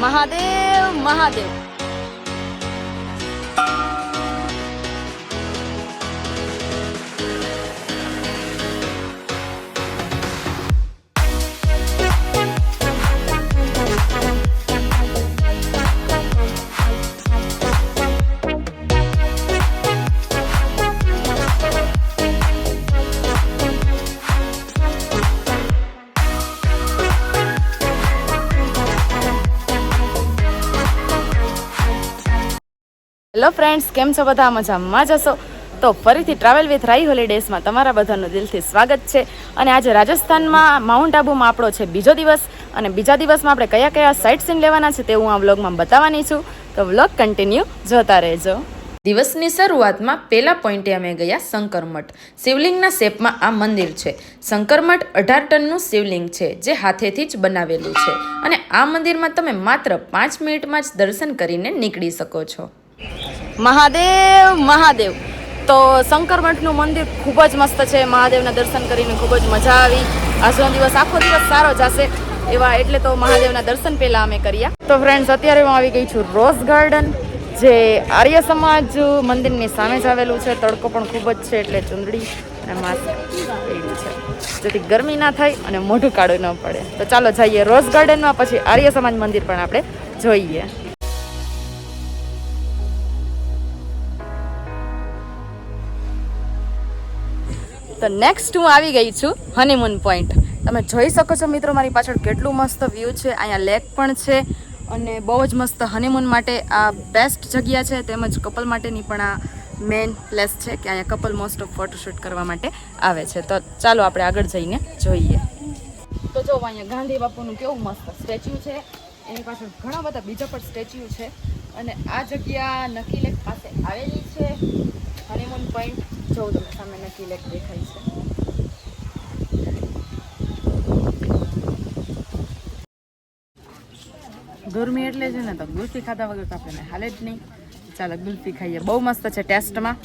Mahadev Mahadev. Hello friends કેમ છો બધા? મજામાં જશો તો ફરીથી ટ્રાવેલ વિથ રાઈ હોલિડેઝમાં તમારા બધાનું દિલથી સ્વાગત છે. અને આજે રાજસ્થાનમાં માઉન્ટ આબુમાં આપણો છે બીજો દિવસ. અને બીજા દિવસમાં આપણે કયા કયા સાઇટ સીન લેવાના છે તે હું આ વ્લોગમાં બતાવવાની છું. તો વ્લોગ કન્ટિન્યુ જોતા રહેજો. દિવસની શરૂઆતમાં પહેલા પોઈન્ટે અમે ગયા શંકરમઠ શિવલિંગના શેપમાં આ મંદિર છે. શંકરમઠ અઢાર ટનનું શિવલિંગ છે, જે હાથેથી જ બનાવેલું છે. અને આ મંદિરમાં તમે માત્ર પાંચ મિનિટમાં જ દર્શન કરીને નીકળી શકો છો. મહાદેવ મહાદેવ. તો શંકર મઠનું મંદિર ખૂબ જ મસ્ત છે. મહાદેવના દર્શન કરીને ખૂબ જ મજા આવી. આજનો દિવસ આખો દિવસ સારો જશે એવા એટલે તો મહાદેવના દર્શન પહેલાં અમે કર્યા. તો ફ્રેન્ડ્સ અત્યારે હું આવી ગઈ છું રોઝ ગાર્ડન, જે આર્ય સમાજ મંદિરની સામે જ આવેલું છે. તડકો પણ ખૂબ જ છે એટલે ચુંદડી અને માસ્ક પહેર્યું છે. જેથી ગરમી ના થાય અને મોઢું કાળું ન પડે. તો ચાલો જઈએ રોઝ ગાર્ડનમાં, પછી આર્ય સમાજ મંદિર પણ આપણે જોઈએ. તો નેક્સ્ટ હું આવી ગઈ છું હનીમૂન પોઈન્ટ તમે જોઈ શકો છો મિત્રો, મારી પાછળ કેટલું મસ્ત વ્યૂ છે. અહીંયા લેક પણ છે અને બહુ જ મસ્ત હનીમૂન માટે આ બેસ્ટ જગ્યા છે, તેમજ કપલ માટેની પણ આ મેઇન પ્લેસ છે કે અહીંયા કપલ મોસ્ટ ઓફ ફોટોશૂટ કરવા માટે આવે છે. તો ચાલો આપણે આગળ જઈને જોઈએ. તો જો, અહીંયા ગાંધી બાપુનું કેવું મસ્ત સ્ટેચ્યુ છે. એની પાછળ ઘણા બધા બીજા પણ સ્ટેચ્યુ છે. અને આ જગ્યા નકી લેક પાસે આવેલી છે. હનીમૂન પોઈન્ટ જોઉં તમે સામે નકી લેક દેખાય છે. ગરમી એટલે છે ને તો ગુલ્ફી ખાધા વગર તો આપણને હાલે જ નહીં. ચાલો ગુલ્ફી ખાઈએ. બહુ મસ્ત છે ટેસ્ટમાં.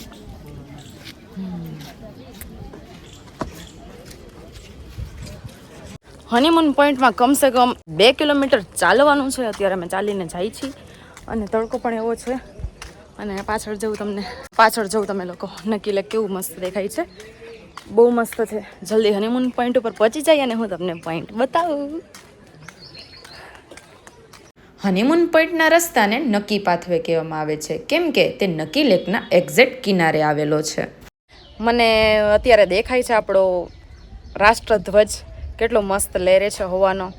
હનીમૂન પોઈન્ટમાં કમસે કમ બે કિલોમીટર ચાલવાનું છે. અત્યારે અમે ચાલીને જાય છીએ. અને તડકો પણ એવો છે અને પાછળ જવું તમને પાછળ જવું તમે લોકો. નક્કી લે કેવું મસ્ત દેખાય છે. બહુ મસ્ત છે. જલ્દી હનીમૂન પોઈન્ટ ઉપર પહોંચી જાય અને હું તમને પોઈન્ટ બતાવું. હનીમૂન પોઈન્ટના રસ્તાને નકી પાથવે કહેવામાં આવે છે. કેમ કે તે નકી લેકના એક્ઝેક્ટ કિનારે આવેલો છે. મને અત્યારે દેખાય છે આપણો રાષ્ટ્રધ્વજ કેટલો મસ્ત લહેરે છે હોવાનો.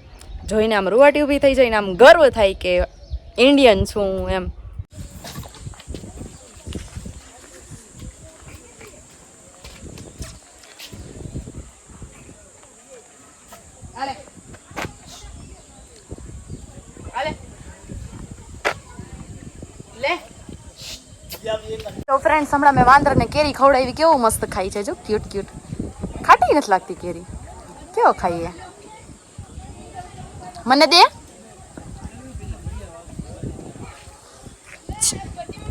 જોઈને આમ રૂવાટી ઊભી થઈ જાય ને આમ ગર્વ થાય કે ઇન્ડિયન છું હું એમ. હાલે. Dale. લે. તો ફ્રેન્ડ્સ હમણાં મેં વાંદરને કેરી ખવડાવી, કેવું મસ્ત ખાઈ છે જો. ક્યુટ ક્યુટ ખાટી નથી લાગતી કેરી. કેવો ખાઈએ? મને દે.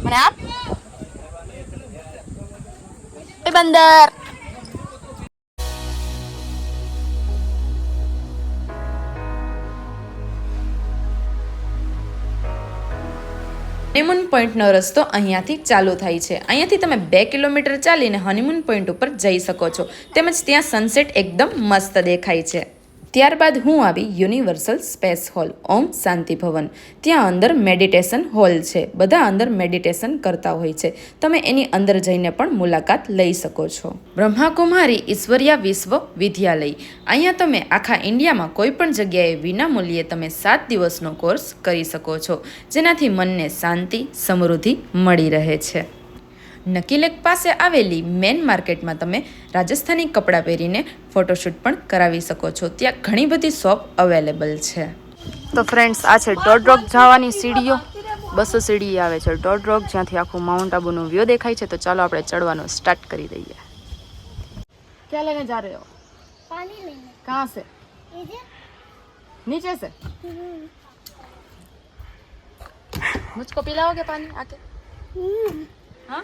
મને આપ. બંદર. હનીમૂન પોઈન્ટનો રસ્તો અહીંયાથી ચાલુ થાય છે. અહીંયાથી તમે બે કિલોમીટર ચાલીને હનીમૂન પોઈન્ટ ઉપર જઈ શકો છો. તેમજ ત્યાં સનસેટ એકદમ મસ્ત દેખાય છે. ત્યારબાદ હું આવી universal space hall Om Shanti Bhavan. ત્યાં અંદર મેડિટેશન હોલ છે. બધા અંદર મેડિટેશન કરતા હોય છે. તમે એની અંદર જઈને પણ મુલાકાત લઈ શકો છો. બ્રહ્માકુમારી ઈશ્વરિયા વિશ્વ વિદ્યાલય. અહીંયા તમે આખા ઇન્ડિયામાં કોઈ પણ જગ્યાએ વિનામૂલ્યે તમે સાત દિવસનો કોર્સ કરી શકો છો. જેનાથી મનને શાંતિ, સમૃદ્ધિ મળી રહે છે. નકીલેક પાસે આવેલી મેન માર્કેટમાં તમે રાજસ્થાની કપડાં પહેરીને ફોટોશૂટ પણ કરાવી શકો છો. ત્યાં ઘણી બધી શોપ અવેલેબલ છે. તો ફ્રેન્ડ્સ આ છે ડોટ જવાની સીડીઓ. બસો સીડી આવે છે ડોટ જ્યાંથી આખું માઉન્ટ આબુનો વ્યૂ દેખાય છે. તો ચાલો આપણે ચડવાનું સ્ટાર્ટ કરી દઈએ. ક્યાં લઈને જા રહ્યો? પાણી લઈને. કહાં સે નીચે? છે? મુજકો પિલાઓગે પાણી? આકે ಹಾ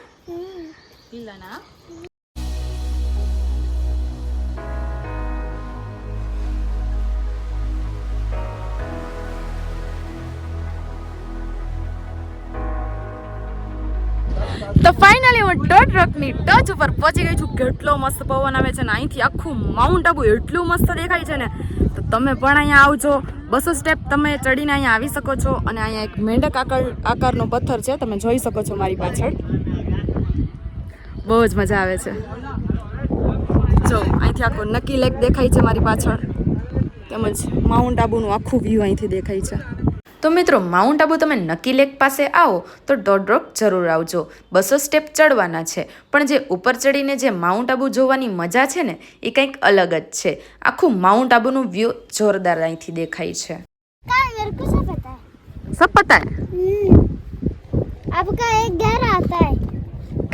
તો ફાઇનલી હું દોઢ રોકની ટચ ઉપર પહોંચી ગઈ છું. કેટલો મસ્ત પવન આવે છે ને, અહીંથી આખું માઉન્ટ આબુ એટલું મસ્ત દેખાય છે ને. તો તમે પણ અહીંયા આવજો. બસો સ્ટેપ તમે ચડીને અહીંયા આવી શકો છો. અને અહીંયા એક મેંઢક આકાર આકારનો પથ્થર છે, તમે જોઈ શકો છો મારી પાછળ. બહુ જ મજા આવે છે જો અહીંથી આખો નક્કી લેક દેખાય છે મારી પાછળ તેમજ માઉન્ટ આબુનું આખું વ્યૂ અહીંથી દેખાય છે તો મિત્રો માઉન્ટ આબુ તમે નક્કી લેક પાસે આવો તો ડોટ રોક જરૂર આવજો બસો સ્ટેપ ચડવાના છે પણ જે ઉપર ચડીને જે માઉન્ટ આબુ જોવાની મજા છે ને એ કંઈક અલગ જ છે આખું માઉન્ટ આબુનું વ્યૂ જોરદાર અહીંથી દેખાય છે कहाँ मेरे को सब पता है સબ પતા હે हम्म आपका एक घर आता है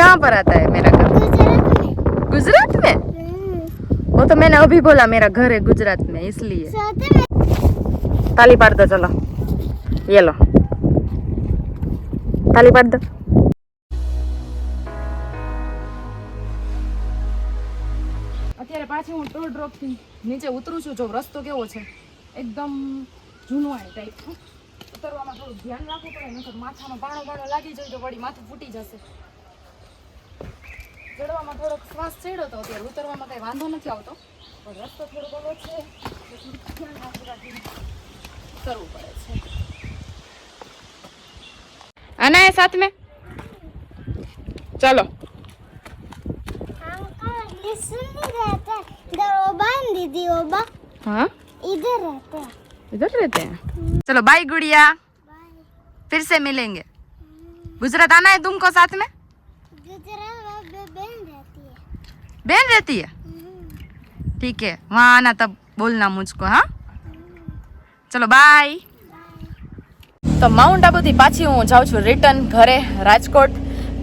कहाँ पर आता है मेरा घर गुजरात में गुजरात में हम्म वो तो मैंने अभी बोला मेरा घर है गुजरात में इसलिए साथ में ताली पाड़ दो चलो ये लो ताली पाड़ दो અત્યારે પાછી હું ટોલ ડ્રોપ થી નીચે ઉતરું છું જો રસ્તો કેવો છે એકદમ જૂનો ટાઈપ ઉતરવામાં થોડું ધ્યાન રાખવું પડે નકર માથામાં બાણો બાણો લાગી જાય તો વળી માથું ફૂટી જશે ચડવામાં થોડોક શ્વાસ ચડ્યો તો અત્યારે ઉતરવામાં કઈ વાંધો નથી આવતો પણ રસ્તો થોડો ઓલો છે એટલે થોડું ધ્યાન રાખી રાખીને કરવું પડે છે આના है साथ में चलो हमका ये सुन नहीं रहता है इधर ओबा है दीदी ओबा हाँ इधर रहते हैं इधर रहते हैं चलो बाय गुड़िया बाय फिर से मिलेंगे गुजरात आना है तुमको साथ में गुजरात में बहन रहती है बहन रहती है हम्म, ठीक है वहाँ आना तब बोलना मुझको हाँ ચલો બાય તો માઉન્ટ આબુથી પાછી હું જાઉં છું રિટર્ન ઘરે રાજકોટ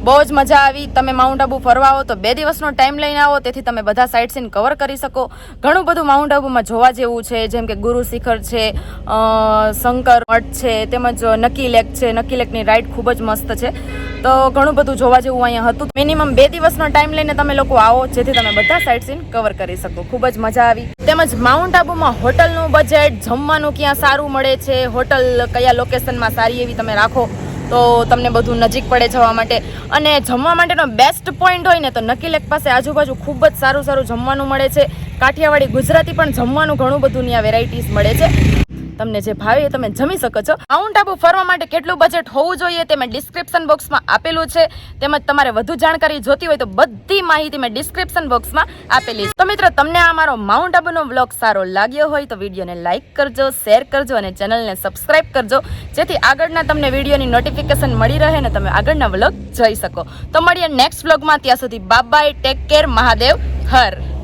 બહુ જ મજા આવી. તમે માઉન્ટ આબુ ફરવા આવો તો બે દિવસનો ટાઈમ લઈને આવો. તેથી તમે બધા સાઇટ સીન કવર કરી શકો. ઘણું બધું માઉન્ટ આબુમાં જોવા જેવું છે, જેમ કે ગુરુ શિખર છે શંકર મઠ છે, તેમજ નકી લેક છે. નકી લેકની રાઈડ ખૂબ જ મસ્ત છે. તો ઘણું બધું જોવા જેવું અહીંયા હતું. મિનિમમ બે દિવસનો ટાઈમ લઈને તમે લોકો આવો, જેથી તમે બધા સાઇટ સીન કવર કરી શકો. ખૂબ જ મજા આવી. તેમજ માઉન્ટ આબુમાં હોટલનું બજેટ જમવાનું ક્યાં સારું મળે છે હોટલ કયા લોકેશનમાં સારી એવી તમે રાખો તો તમને બધું નજીક પડે જવા માટે. અને જમવા માટેનો બેસ્ટ પોઈન્ટ હોય ને તો નકી લેક પાસે આજુબાજુ ખૂબ જ સારું સારું જમવાનું મળે છે. કાઠિયાવાડી ગુજરાતી પણ જમવાનું ઘણું બધું ત્યાં વેરાયટીઝ મળે છે. તમને જે ભાવે એ તમે જમી શકો છો. માઉન્ટ આબુ ફરવા માટે કેટલું બજેટ હોવું જોઈએ તે મેં ડિસ્ક્રિપ્શન બોક્સમાં આપેલું છે. તેમજ તમારે વધુ જાણકારી જોતી હોય તો બધી માહિતી મેં ડિસ્ક્રિપ્શન બોક્સમાં આપેલી છે. તો મિત્રો, તમને આ મારો માઉન્ટ આબુનો વ્લોગ સારો લાગ્યો હોય તો વિડીયોને લાઇક કરજો શેર કરજો અને ચેનલને સબસ્ક્રાઇબ કરજો, જેથી આગળના તમને વિડીયોની નોટિફિકેશન મળી રહે ને તમે આગળના વ્લોગ જોઈ શકો. તો મળીએ નેક્સ્ટ વ્લોગમાં ત્યાં સુધી bye take care Mahadev, Har.